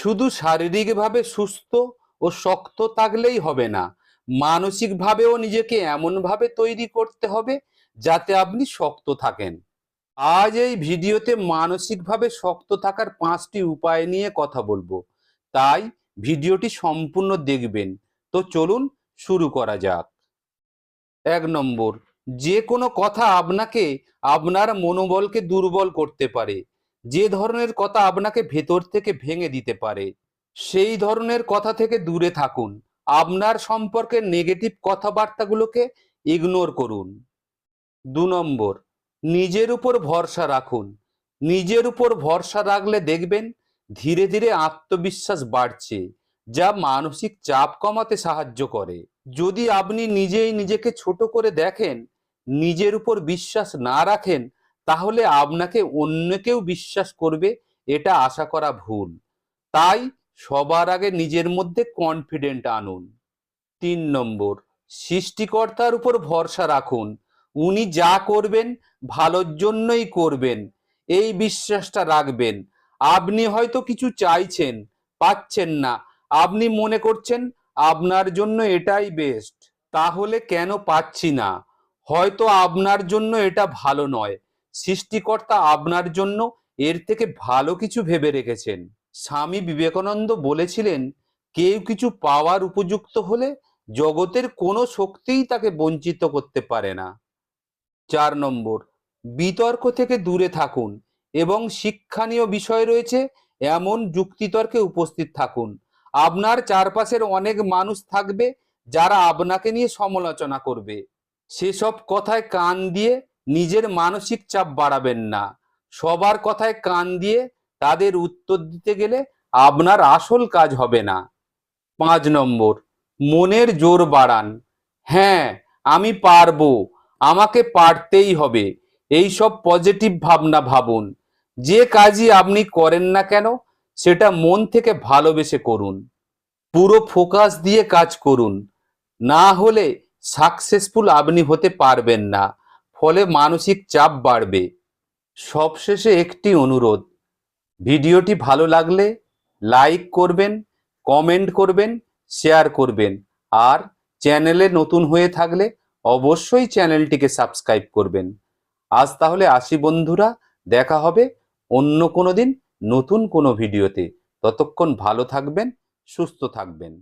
শুধু শারীরিকভাবে সুস্থ ও শক্ত থাকলেই হবে না, মানসিকভাবেও নিজেকে এমনভাবে তৈরি করতে হবে যাতে আপনি শক্ত থাকেন। আজ এই ভিডিওতে মানসিকভাবে শক্ত থাকার পাঁচটি উপায় নিয়ে কথা বলব। তাই ভিডিওটি সম্পূর্ণ দেখবেন। তো চলুন শুরু করা যাক। এক নম্বর, যে কোনো কথা আপনাকে আপনার মনোবলকে দুর্বল করতে পারে। যে ধরনের কথা আপনাকে ভেতর থেকে ভেঙে দিতে পারে, সেই ধরনের কথা থেকে দূরে থাকুন। আপনার সম্পর্কে নেগেটিভ কথাবার্তাগুলোকে ইগনোর করুন। দু নম্বর, নিজের উপর ভরসা রাখুন। নিজের উপর ভরসা রাখলে দেখবেন ধীরে ধীরে আত্মবিশ্বাস বাড়ছে, যা মানসিক চাপ কমাতে সাহায্য করে। যদি আপনি নিজেই নিজেকে ছোট করে দেখেন, নিজের উপর বিশ্বাস না রাখেন তাহলে আপনাকে অন্য কেউ বিশ্বাস করবে, এটা আশা করা ভুল। তাই সবার আগে নিজের মধ্যে কনফিডেন্ট আনুন। তিন নম্বর, সৃষ্টিকর্তার উপর ভরসা রাখুন। উনি যা করবেন, ভালোর জন্যই করবেন। এই বিশ্বাসটা রাখবেন। আপনি হয়তো কিছু চাইছেন, পাচ্ছেন না। আপনি মনে করছেন, আপনার জন্য এটাই বেস্ট তাহলে কেন পাচ্ছি না? হয়তো আপনার জন্য এটা ভালো নয়। সৃষ্টিকর্তা আপনার জন্য এর থেকে ভালো কিছু ভেবে রেখেছেন। স্বামী বিবেকানন্দ বলেছিলেন, কেউ কিছু পাওয়ার উপযুক্ত হলে জগতের কোনো শক্তিই তাকে বঞ্চিত করতে পারে না। চার নম্বর, বিতর্ক থেকে দূরে থাকুন এবং শিক্ষণীয় বিষয় রয়েছে, এমন যুক্তিতর্কে উপস্থিত থাকুন। আপনার চারপাশের অনেক মানুষ থাকবে যারা আপনাকে নিয়ে সমালোচনা করবে। সেসব কথায় কান দিয়ে নিজের মানসিক চাপ বাড়াবেন না। সবার কথায় কান দিয়ে তাদের উত্তর দিতে গেলে আপনার আসল কাজ হবে না। পাঁচ নম্বর, মনের জোর বাড়ান। হ্যাঁ আমি পারব, আমাকে পারতেই হবে। এই সব পজিটিভ ভাবনা ভাবুন। যে কাজই আপনি করেন না কেন, সেটা মন থেকে ভালোবেসে করুন। পুরো ফোকাস দিয়ে কাজ করুন। না হলে সাকসেসফুল আপনি হতে পারবেন না। ফলে মানসিক চাপ বাড়বে। সবশেষে একটি অনুরোধ, ভিডিওটি ভালো লাগলে লাইক করবেন, কমেন্ট করবেন, শেয়ার করবেন, আর চ্যানেলে নতুন হয়ে থাকলে অবশ্যই চ্যানেলটিকে সাবস্ক্রাইব করবেন। আজ তাহলে আসি বন্ধুরা, দেখা হবে অন্য কোনো দিন নতুন কোনো ভিডিওতে। ততক্ষণ ভালো থাকবেন, সুস্থ থাকবেন।